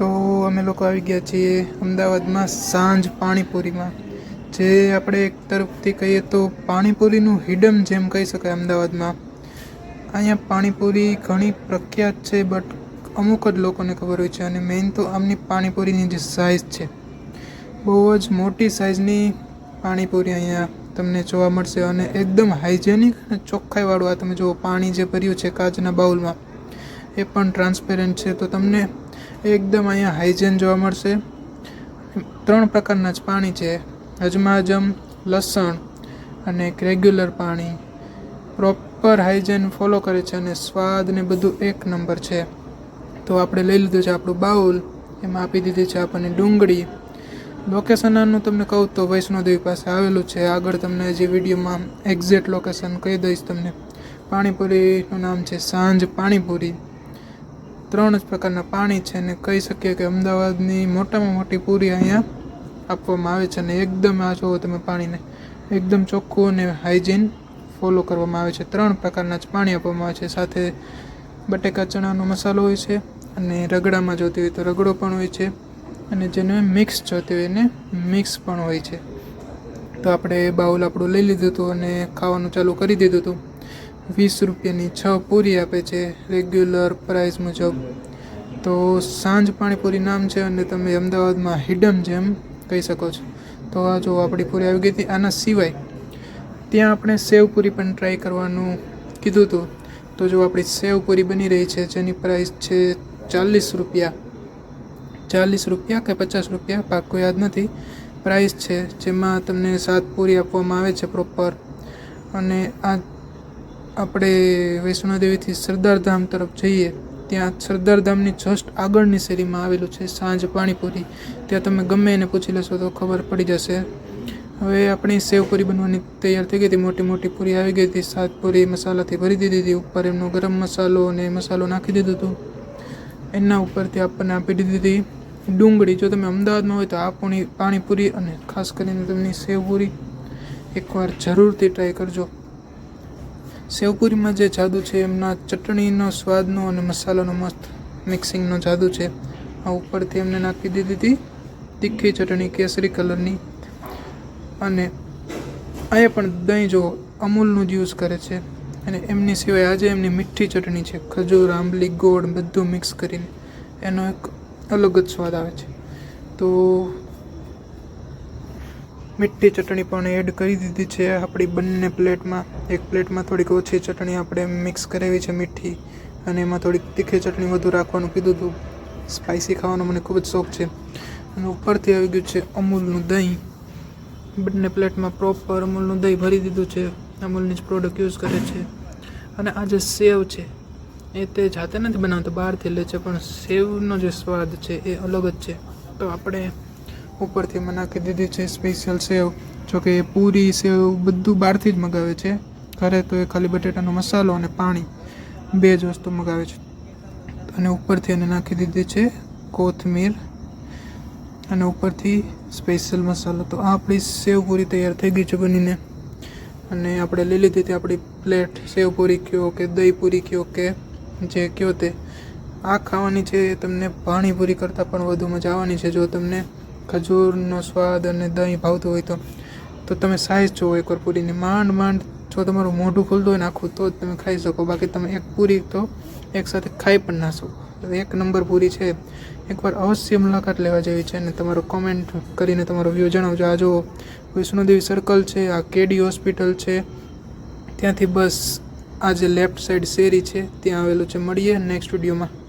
તો અમે લોકો આવી ગયા છીએ અમદાવાદમાં સાંજ પાણીપુરીમાં. જે આપણે એક તરફથી કહીએ તો પાણીપુરીનું હિડમ જેમ કહી શકાય અમદાવાદમાં. અહીંયા પાણીપુરી ઘણી પ્રખ્યાત છે બટ અમુક જ લોકોને ખબર હોય છે અને મેઇન તો આમની પાણીપુરીની જે સાઇઝ છે. બહુ જ મોટી સાઇઝની પાણીપુરી અહીંયા તમને જોવા મળશે અને એકદમ હાઇજેનિક અને ચોખ્ખાઈવાળું આ તમે જુઓ, પાણી જે ભર્યું છે કાચના બાઉલમાં, એ પણ ટ્રાન્સપેરન્ટ છે. તો તમને એકદમ અહીંયા હાઇજેન જોવા મળશે. ત્રણ પ્રકારના જ પાણી છે. હજમાજમ લસણ અને એક રેગ્યુલર પાણી. પ્રોપર હાઇજેન ફોલો કરે છે અને સ્વાદ ને બધું એક નંબર છે. તો આપણે લઈ લીધું છે આપણું બાઉલ. એમાં આપી દીધી છે આપણને ડુંગળી. લોકેશન આનું તમને કહું તો વૈષ્ણોદેવી પાસે આવેલું છે. આગળ તમને જે વિડીયોમાં એક્ઝેક્ટ લોકેશન કહી દઈશ તમને. પાણીપુરીનું નામ છે સાંજ પાણીપુરી. ત્રણ જ પ્રકારના પાણી છે અને કહી શકીએ કે અમદાવાદની મોટામાં મોટી પૂરી અહીંયા આપવામાં આવે છે અને એકદમ આ જુઓ તમે પાણીને, એકદમ ચોખ્ખું અને હાઇજીન ફોલો કરવામાં આવે છે. ત્રણ પ્રકારના જ પાણી આપવામાં આવે છે. સાથે બટેકા, ચણાનો મસાલો હોય છે અને રગડામાં જોતી હોય તો રગડો પણ હોય છે અને જેને મિક્સ જોતી હોય એને મિક્સ પણ હોય છે. તો આપણે બાઉલ આપણું લઈ લીધું હતું અને ખાવાનું ચાલુ કરી દીધું હતું. વીસ રૂપિયાની છ પૂરી આપે છે રેગ્યુલર પ્રાઇસ મુજબ. તો સાંજ પાણીપુરી નામ છે અને તમે અમદાવાદમાં હિડમ જેમ કહી શકો છો. તો આ જો આપણી પૂરી આવી ગઈ હતી, આના સિવાય ત્યાં આપણે સેવપુરી પણ ટ્રાય કરવાનું કીધું હતું. તો જો આપણી સેવપુરી બની રહી છે, જેની પ્રાઇસ છે ચાલીસ રૂપિયા. ચાલીસ રૂપિયા કે પચાસ રૂપિયા, પાક્કો યાદ નથી. પ્રાઇસ છે, જેમાં તમને સાત પૂરી આપવામાં આવે છે પ્રોપર અને આ આપણે વૈષ્ણોદેવીથી સરદારધામ તરફ જઈએ, ત્યાં સરદારધામની જસ્ટ આગળની શેરીમાં આવેલું છે સાંજ પાણીપુરી. ત્યાં તમે ગમે એને પૂછી લેશો તો ખબર પડી જશે. હવે આપણી સેવપુરી બનવાની તૈયાર થઈ ગઈ હતી, મોટી મોટી પૂરી આવી ગઈ હતી. સાત પૂરી મસાલાથી ભરી દીધી હતી, ઉપર એમનો ગરમ મસાલો અને મસાલો નાખી દીધો હતું. એના ઉપરથી આપણને આપી દીધી હતી ડુંગળી. જો તમે અમદાવાદમાં હોય તો આ પૂણી પાણીપુરી અને ખાસ કરીને તેમની સેવપુરી એકવાર જરૂરથી ટ્રાય કરજો. સેવપુરીમાં જે જાદુ છે, એમના ચટણીનો સ્વાદનો અને મસાલાનો મસ્ત મિક્સિંગનો જાદુ છે. આ ઉપરથી એમને નાખી દીધી હતી તીખી ચટણી, કેસરી કલરની. અને અહીંયા પણ દહીં જો અમૂલનું જ યુઝ કરે છે. અને એમની સિવાય આજે એમની મીઠી ચટણી છે, ખજૂર, આંબલી, ગોળ બધું મિક્સ કરીને. એનો એક અલગ જ સ્વાદ આવે છે. તો મીઠી ચટણી પણ એડ કરી દીધી છે. આપણી બંને પ્લેટમાં, એક પ્લેટમાં થોડીક ઓછી ચટણી આપણે મિક્સ કરાવી છે મીઠી. અને એમાં થોડીક તીખી ચટણી વધુ રાખવાનું કીધું હતું. સ્પાઇસી ખાવાનો મને ખૂબ જ શોખ છે. અને ઉપરથી આવી ગયું છે અમૂલનું દહીં. બંને પ્લેટમાં પ્રોપર અમૂલનું દહીં ભરી દીધું છે. અમૂલની જ પ્રોડક્ટ યુઝ કરે છે. અને આ જે સેવ છે, એ તે જાતે નથી બનાવતો, બહારથી લે છે, પણ સેવનો જે સ્વાદ છે, એ અલગ જ છે. તો આપણે ઉપરથી મને નાખી દીધી છે સ્પેશિયલ સેવ જોકે એ પૂરી સેવ બધું બહારથી જ મગાવે છે. ઘરે તો એ ખાલી બટેટાનો મસાલો અને પાણી, બે જ વસ્તુ મગાવે છે. અને ઉપરથી એને નાખી દીધી છે કોથમીર અને ઉપરથી સ્પેશિયલ મસાલો. તો આ આપણી સેવ પૂરી તૈયાર થઈ ગઈ છે બનીને. અને આપણે લઈ લીધી હતી આપણી પ્લેટ, સેવ પૂરી કયો કે દહીં પૂરી કયો કે જે કયો તે. આ ખાવાની છે એ તમને પાણીપુરી કરતાં પણ વધુ મજા આવવાની છે. જો તમને ખજૂરનો સ્વાદ અને દહીં ભાવતું હોય તો તો તમે સાઈઝ જોવો એકવાર પૂરીની. માંડ માંડ જો તમારું મોઢું ખુલતું હોય આખું, તો જ તમે ખાઈ શકો. બાકી તમે એક પૂરી તો એકસાથે ખાઈ પણ ના શકો. એક નંબર પૂરી છે. એકવાર અવશ્ય મુલાકાત લેવા જેવી છે અને તમારો કોમેન્ટ કરીને તમારો વ્યૂ જણાવજો. આ જો વૈષ્ણોદેવી સર્કલ છે, આ કેડી હોસ્પિટલ છે. ત્યાંથી બસ આ જે લેફ્ટ સાઈડ શેરી છે, ત્યાં આવેલું છે. મળીએ નેક્સ્ટ વિડીયોમાં